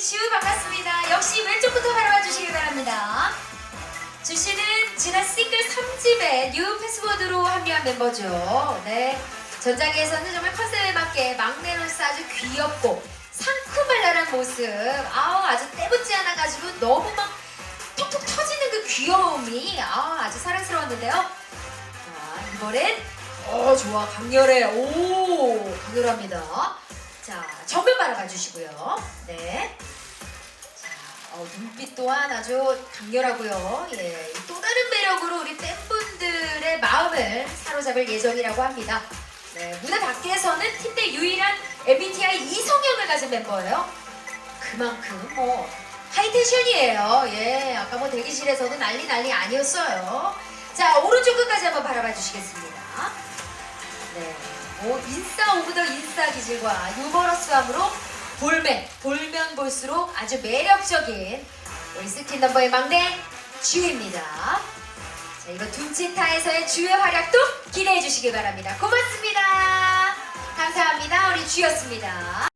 지우 반갑습니다. 역시 왼쪽부터 바라봐 주시기 바랍니다. 주 씨는 지난 싱글 3집에 뉴 패스워드로 합류한 멤버죠. 네. 전작에서는 정말 컨셉에 맞게 막내로서 아주 귀엽고 상큼발랄한 모습. 아우, 아주 때붙지 않아가지고 너무 막 톡톡 터지는 그 귀여움이 아, 아주 사랑스러웠는데요. 자, 이번엔 어, 좋아. 강렬해. 오, 강렬합니다. 자, 정면 바라봐 주시고요. 네. 자, 어, 눈빛 또한 아주 강렬하고요. 예, 이또 다른 매력으로 우리 팬분들의 마음을 사로잡을 예정이라고 합니다. 네, 무대 밖에서는 팀 내 유일한 MBTI 이성형을 가진 멤버예요. 그만큼 뭐 하이텐션이에요. 예, 아까 뭐 대기실에서도 난리 난리 아니었어요. 자, 오른쪽 끝까지 한번 바라봐 주시겠습니다. 네, 뭐 인싸 오브 더 인싸 기질과 유머러스함으로 볼매, 볼면 볼수록 아주 매력적인 우리 스킨 넘버의 막내 주입니다. 자, 이번 둠치타에서의 주의 활약도 기대해 주시기 바랍니다. 고맙습니다. 감사합니다. 우리 주였습니다.